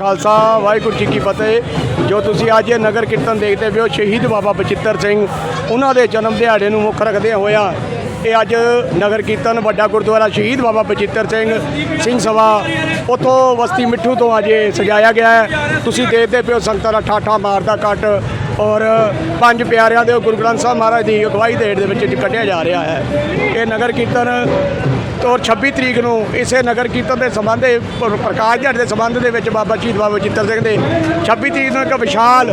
ਖਾਲਸਾ, ਵਾਹਿਗੁਰੂ ਜੀ ਕੀ ਫਤਿਹ। ਜੋ ਤੁਸੀਂ ਅੱਜ ਇਹ ਨਗਰ ਕੀਰਤਨ ਦੇਖਦੇ ਪਏ ਹੋ, ਸ਼ਹੀਦ ਬਾਬਾ ਬਚਿੱਤਰ ਸਿੰਘ, ਉਹਨਾਂ ਦੇ ਜਨਮ ਦਿਹਾੜੇ ਨੂੰ ਮੁੱਖ ਰੱਖਦੇ ਹੋਇਆ ਇਹ ਅੱਜ ਨਗਰ ਕੀਰਤਨ ਵੱਡਾ ਗੁਰਦੁਆਰਾ ਸ਼ਹੀਦ ਬਾਬਾ ਬਚਿੱਤਰ ਸਿੰਘ ਸਿੰਘ ਸਭਾ ਉਤੋਂ ਵਸਤੀ ਮਿੱਠੂ ਤੋਂ ਅੱਜ ਸਜਾਇਆ ਗਿਆ ਹੈ। ਤੁਸੀਂ ਦੇਖਦੇ ਪਿਓ ਹੋ, ਸੰਗਤਾਂ ਦਾ ਠਾਠਾ ਮਾਰਦਾ ਕੱਟ ਔਰ ਪੰਜ ਪਿਆਰਿਆਂ ਦੇ ਗੁਰੂ ਗ੍ਰੰਥ ਸਾਹਿਬ ਮਹਾਰਾਜ ਦੀ ਅਗਵਾਈ ਦੇ ਹੇਠ ਦੇ ਵਿੱਚ ਕੱਢਿਆ ਜਾ ਰਿਹਾ ਹੈ। ਇਹ ਨਗਰ ਕੀਰਤਨ ਔਰ 26 ਤਰੀਕ ਨੂੰ ਇਸੇ ਨਗਰ ਕੀਰਤਨ ਦੇ ਸੰਬੰਧ ਪ੍ਰਕਾਸ਼ ਦਿਹਾੜੇ ਦੇ ਸੰਬੰਧ ਦੇ ਵਿੱਚ ਬਾਬਾ ਸ਼ਹੀਦ ਬਾਬਾ ਬਚਿੱਤਰ ਸਿੰਘ ਦੇ 26 ਤਰੀਕ ਨੂੰ ਇੱਕ ਵਿਸ਼ਾਲ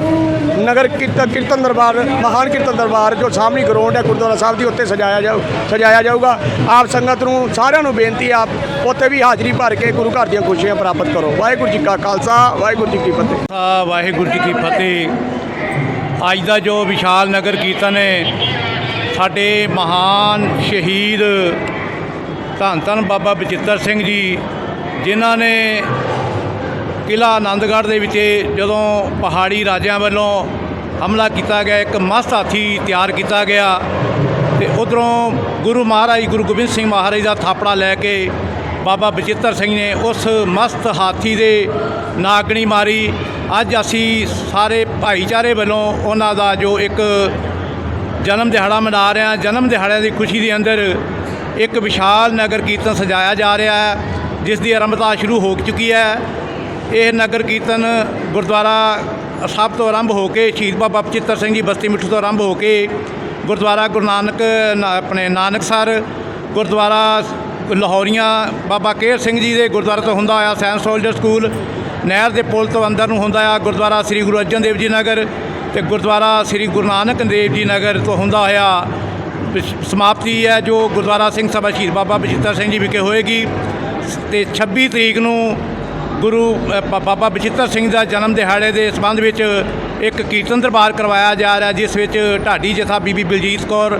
ਨਗਰ ਕੀਰਤਨ ਕੀਰਤਨ ਦਰਬਾਰ, ਮਹਾਨ ਕੀਰਤਨ ਦਰਬਾਰ ਜੋ ਸਾਹਮਣੀ ਗਰਾਊਂਡ ਹੈ ਗੁਰਦੁਆਰਾ ਸਾਹਿਬ ਦੀ ਉੱਤੇ ਸਜਾਇਆ ਜਾਊ, ਸਜਾਇਆ ਜਾਊਗਾ। ਆਪ ਸੰਗਤ ਨੂੰ ਸਾਰਿਆਂ ਨੂੰ ਬੇਨਤੀ ਆਪ ਉੱਥੇ ਵੀ ਹਾਜ਼ਰੀ ਭਰ ਕੇ ਗੁਰੂ ਘਰ ਦੀਆਂ ਖੁਸ਼ੀਆਂ ਪ੍ਰਾਪਤ ਕਰੋ। ਵਾਹਿਗੁਰੂ ਜੀ ਕਾ ਖਾਲਸਾ, ਵਾਹਿਗੁਰੂ ਜੀ ਕੀ ਫਤਿਹ। ਖਾਲਸਾ, ਵਾਹਿਗੁਰੂ ਜੀ ਕੀ ਫਤਿਹ। ਅੱਜ ਦਾ ਜੋ ਵਿਸ਼ਾਲ ਨਗਰ ਕੀਰਤਨ ਹੈ, ਸਾਡੇ ਮਹਾਨ ਸ਼ਹੀਦ ਧੰਨ ਧੰਨ ਬਾਬਾ ਬਚਿੱਤਰ ਸਿੰਘ ਜੀ, ਜਿਨ੍ਹਾਂ ਨੇ ਕਿਲ੍ਹਾ ਆਨੰਦਗੜ੍ਹ ਦੇ ਵਿੱਚ ਜਦੋਂ ਪਹਾੜੀ ਰਾਜਿਆਂ ਵੱਲੋਂ ਹਮਲਾ ਕੀਤਾ ਗਿਆ, ਇੱਕ ਮਸਤ ਹਾਥੀ ਤਿਆਰ ਕੀਤਾ ਗਿਆ ਤੇ ਉਧਰੋਂ ਗੁਰੂ ਮਹਾਰਾਜ, ਗੁਰੂ ਗੋਬਿੰਦ ਸਿੰਘ ਮਹਾਰਾਜ ਦਾ ਥਾਪੜਾ ਲੈ ਕੇ ਬਾਬਾ ਬਚਿੱਤਰ ਸਿੰਘ ਨੇ ਉਸ ਮਸਤ ਹਾਥੀ ਦੇ ਨਾਗਣੀ ਮਾਰੀ। ਅੱਜ ਅਸੀਂ ਸਾਰੇ ਭਾਈਚਾਰੇ ਵੱਲੋਂ ਉਹਨਾਂ ਦਾ ਜੋ ਇੱਕ ਜਨਮ ਦਿਹਾੜਾ ਮਨਾ ਰਹੇ ਹਾਂ, ਜਨਮ ਦਿਹਾੜਿਆਂ ਦੀ ਖੁਸ਼ੀ ਦੇ ਅੰਦਰ ਇੱਕ ਵਿਸ਼ਾਲ ਨਗਰ ਕੀਰਤਨ ਸਜਾਇਆ ਜਾ ਰਿਹਾ ਹੈ, ਜਿਸ ਦੀ ਆਰੰਭਤਾ ਸ਼ੁਰੂ ਹੋ ਚੁੱਕੀ ਹੈ। ਇਹ ਨਗਰ ਕੀਰਤਨ ਗੁਰਦੁਆਰਾ ਸਾਹਿਬ ਤੋਂ ਆਰੰਭ ਹੋ ਕੇ ਸ਼ਹੀਦ ਬਾਬਾ ਬਚਿੱਤਰ ਸਿੰਘ ਜੀ ਬਸਤੀ ਮਿੱਠੂ ਤੋਂ ਆਰੰਭ ਹੋ ਕੇ ਗੁਰਦੁਆਰਾ ਗੁਰੂ ਨਾਨਕ, ਨਾ- ਆਪਣੇ ਨਾਨਕਸਰ ਗੁਰਦੁਆਰਾ ਲਾਹੌਰੀਆਂ, ਬਾਬਾ ਕੇਰ ਸਿੰਘ ਜੀ ਦੇ ਗੁਰਦੁਆਰੇ ਤੋਂ ਹੁੰਦਾ ਹੋਇਆ ਸੈਂਟ ਸੋਲਜਰ ਸਕੂਲ, ਨਹਿਰ ਦੇ ਪੁਲ ਤੋਂ ਅੰਦਰ ਨੂੰ ਹੁੰਦਾ ਆ, ਗੁਰਦੁਆਰਾ ਸ੍ਰੀ ਗੁਰੂ ਅਰਜਨ ਦੇਵ ਜੀ ਨਗਰ ਤੇ ਗੁਰਦੁਆਰਾ ਸ੍ਰੀ ਗੁਰੂ ਨਾਨਕ ਦੇਵ ਜੀ ਨਗਰ ਤੋਂ ਹੁੰਦਾ ਹੋਇਆ। ਸਮਾਪਤੀ ਹੈ ਜੋ ਗੁਰਦੁਆਰਾ ਸਿੰਘ ਸਭਾ ਸ਼ਹੀਦ ਬਾਬਾ ਬਚਿੱਤਰ ਸਿੰਘ ਜੀ ਵਿਖੇ ਹੋਏਗੀ। ਤੇ 26 ਤਰੀਕ ਨੂੰ ਗੁਰੂ ਬਾਬਾ ਬਚਿੱਤਰ ਸਿੰਘ ਦਾ ਜਨਮ ਦਿਹਾੜੇ ਦੇ ਸੰਬੰਧ ਵਿੱਚ ਇੱਕ ਕੀਰਤਨ ਦਰਬਾਰ ਕਰਵਾਇਆ ਜਾ ਰਿਹਾ ਜਿਸ ਵਿੱਚ ਢਾਡੀ ਜਥਾ ਬੀਬੀ ਬਲਜੀਤ ਕੌਰ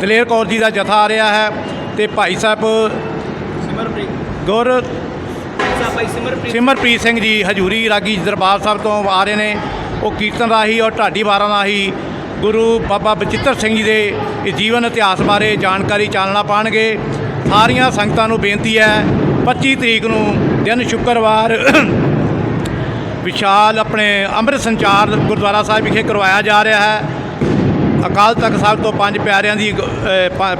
ਦਲੇਰ ਕੌਰ ਜੀ ਦਾ ਜਥਾ ਆ ਰਿਹਾ ਹੈ ਤੇ ਭਾਈ ਸਾਹਿਬ ਗੁਰ ਸਿਮਰਪ੍ਰੀਤ ਸਿੰਘ ਜੀ ਹਜੂਰੀ ਰਾਗੀ ਦਰਬਾਰ ਸਾਹਿਬ ਤੋਂ ਆ ਰਹੇ ਨੇ। ਉਹ ਕੀਰਤਨ ਰਾਹੀਂ ਔਰ ਢਾਡੀ ਵਾਰਾਂ ਰਾਹੀਂ ਗੁਰੂ ਬਾਬਾ ਬਚਿੱਤਰ ਸਿੰਘ ਜੀ ਦੇ ਜੀਵਨ ਇਤਿਹਾਸ ਬਾਰੇ ਜਾਣਕਾਰੀ ਚਾਨਣਾ ਪਾਣਗੇ। ਸਾਰੀਆਂ ਸੰਗਤਾਂ ਨੂੰ ਬੇਨਤੀ ਹੈ 25 ਤਰੀਕ ਨੂੰ ਦਿਨ ਸ਼ੁੱਕਰਵਾਰ ਵਿਸ਼ਾਲ ਆਪਣੇ ਅੰਮ੍ਰਿਤ ਸੰਚਾਰ ਗੁਰਦੁਆਰਾ ਸਾਹਿਬ ਵਿਖੇ ਕਰਵਾਇਆ ਜਾ ਰਿਹਾ ਹੈ। ਅਕਾਲ ਤਖਤ ਸਾਹਿਬ ਤੋਂ ਪੰਜ ਪਿਆਰਿਆਂ ਦੀ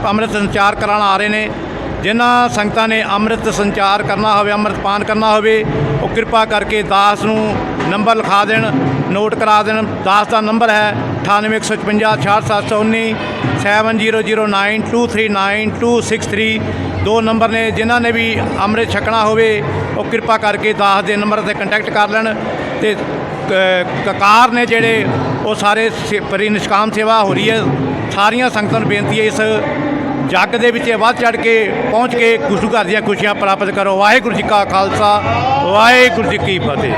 ਅੰਮ੍ਰਿਤ ਸੰਚਾਰ ਕਰਾਉਣ ਆ ਰਹੇ ਨੇ। ਜਿਨ੍ਹਾਂ ਸੰਗਤਾਂ ਨੇ ਅੰਮ੍ਰਿਤ ਸੰਚਾਰ ਕਰਨਾ ਹੋਵੇ, ਅੰਮ੍ਰਿਤ ਪਾਨ ਕਰਨਾ ਹੋਵੇ, ਉਹ ਕਿਰਪਾ ਕਰਕੇ ਦਾਸ ਨੂੰ ਨੰਬਰ ਲਿਖਾ ਦੇਣ, ਨੋਟ ਕਰਾ ਦੇਣ, ਦਾਸ ਦਾ ਨੰਬਰ ਹੈ 9815 7009239263 ਦੋ ਨੰਬਰ ਨੇ, ਜਿਨ੍ਹਾਂ ਨੇ ਵੀ ਅੰਮ੍ਰਿਤ ਛਕਣਾ ਹੋਵੇ, ਉਹ ਕਿਰਪਾ ਕਰਕੇ ਦਾਸ ਦੇ ਨੰਬਰ ਤੇ ਕੰਟੈਕਟ ਕਰ ਲੈਣ। ਤੇ ਕ- ਕਕਾਰ ਨੇ ਜਿਹੜੇ, ਉਹ ਸਾਰੇ ਸੇ- ਪਰੀ ਨਿਸ਼ਕਾਮ ਸੇਵਾ ਹੋ ਰਹੀ ਹੈ। ਸਾਰੀਆਂ ਸੰਗਤਾਂ ਨੂੰ ਬੇਨਤੀ ਹੈ, ਇਸ ਜੱਗ ਦੇ ਵਿੱਚ ਵੱਧ ਚੜ ਕੇ ਪਹੁੰਚ ਕੇ ਗੁਰੂ ਘਰ ਦੀਆਂ ਖੁਸ਼ੀਆਂ ਪ੍ਰਾਪਤ ਕਰੋ। ਵਾਹਿਗੁਰੂ ਜੀ ਕਾ ਖਾਲਸਾ, ਵਾਹਿਗੁਰੂ ਜੀ ਕੀ ਫਤਿਹ।